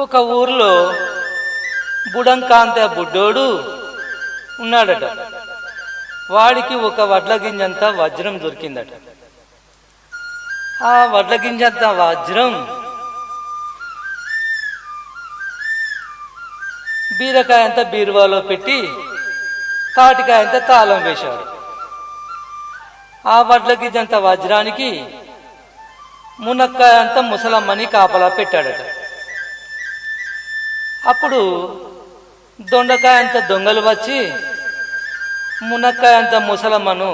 ఒక ఊర్లో బుడంకాంత బుడ్డోడు ఉన్నాడట. వాడికి ఒక వడ్ల గింజంత వజ్రం దొరికిందట. ఆ వడ్ల గింజంత వజ్రం బీరకాయ అంతా బీరువాలో పెట్టి తాటికాయ అంతా తాళం వేశాడు ఆ వడ్ల గింజంత వజ్రానికి మునక్కాయ అంతా ముసలమ్మని కాపలా పెట్టాడట. అప్పుడు దొండకాయ అంత దొంగలు వచ్చి మునక్కాయ అంత ముసలమ్మను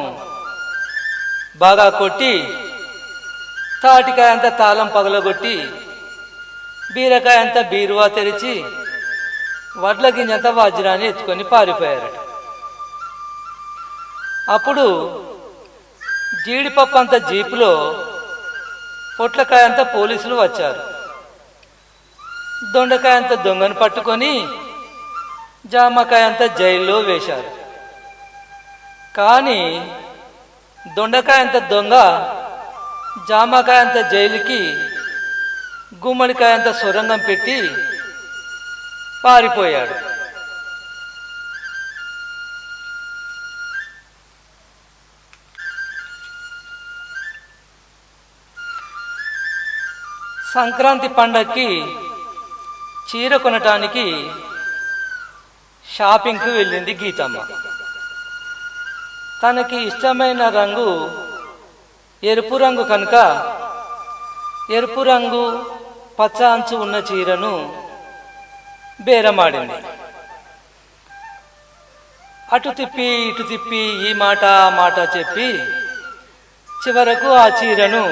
బాగా కొట్టి తాటికాయ అంత తాళం పగలగొట్టి బీరకాయ అంత బీరువా తెరిచి వడ్ల గింజంత వజ్రాన్ని ఎత్తుకొని పారిపోయారట. అప్పుడు జీడిపప్పు అంత జీపులో పొట్లకాయ అంత పోలీసులు వచ్చారు. దొండకాయ అంత దొంగను పట్టుకొని జామకాయ అంత జైల్లో వేశారు. కానీ దొండకాయ అంత దొంగ జామకాయ అంత జైలుకి గుమ్మడికాయ అంత సొరంగం పెట్టి పారిపోయాడు. సంక్రాంతి పండక్కి చీర కొనటానికి షాపింగ్కి వెళ్ళింది గీతమ్మ. తనకి ఇష్టమైన రంగు ఎరుపు రంగు కనుక ఎరుపు రంగు పచ్చ అంచు ఉన్న చీరను బేరమాడింది. అటు తిప్పి ఇటు తిప్పి ఈ మాట ఆ మాట చెప్పి చివరకు ఆ చీరను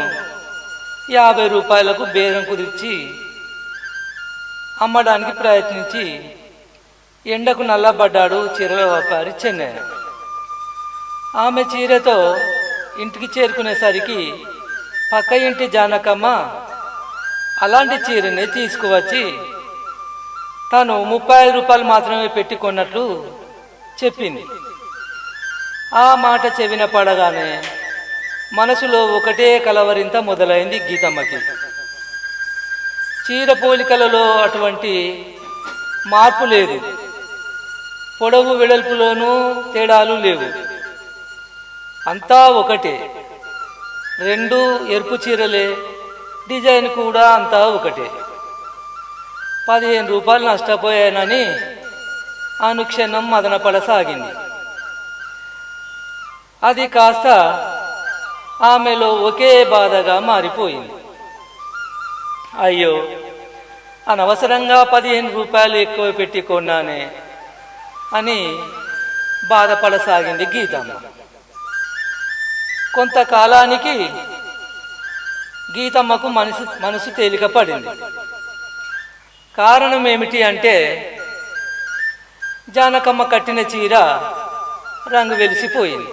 యాభై రూపాయలకు బేరం కుదిర్చి అమ్మడానికి ప్రయత్నించి ఎండకు నల్లబడ్డాడు చీరల వ్యాపారి చెన్నై. ఆమె చీరతో ఇంటికి చేరుకునేసరికి పక్క ఇంటి జానకమ్మ అలాంటి చీరని తీసుకువచ్చి తను ముప్పై ఐదు రూపాయలు మాత్రమే పెట్టి కొన్నట్లు చెప్పింది. ఆ మాట చెవిన పడగానే మనసులో ఒకటే కలవరింత మొదలైంది గీతమ్మకి. చీర పోలికలలో అటువంటి మార్పు లేదు. పొడవు వెడల్పులోనూ తేడాలు లేవు. అంతా ఒకటే. రెండు ఎరుపు చీరలే డిజైన్ కూడా అంతా ఒకటే. పదిహేను రూపాయలు నష్టపోయానని అనుక్షణం మదనపడసాగింది అది కాస్త ఆమెలో ఒకే బాధగా మారిపోయింది. అయ్యో అనవసరంగా పదిహేను రూపాయలు ఎక్కువ పెట్టి కొన్నానే అని బాధపడసాగింది గీతమ్మ. కొంతకాలానికి గీతమ్మకు మనసు మనసు తేలిక పడింది కారణం ఏమిటి అంటే జానకమ్మ కట్టిన చీర రంగు వెలిసిపోయింది.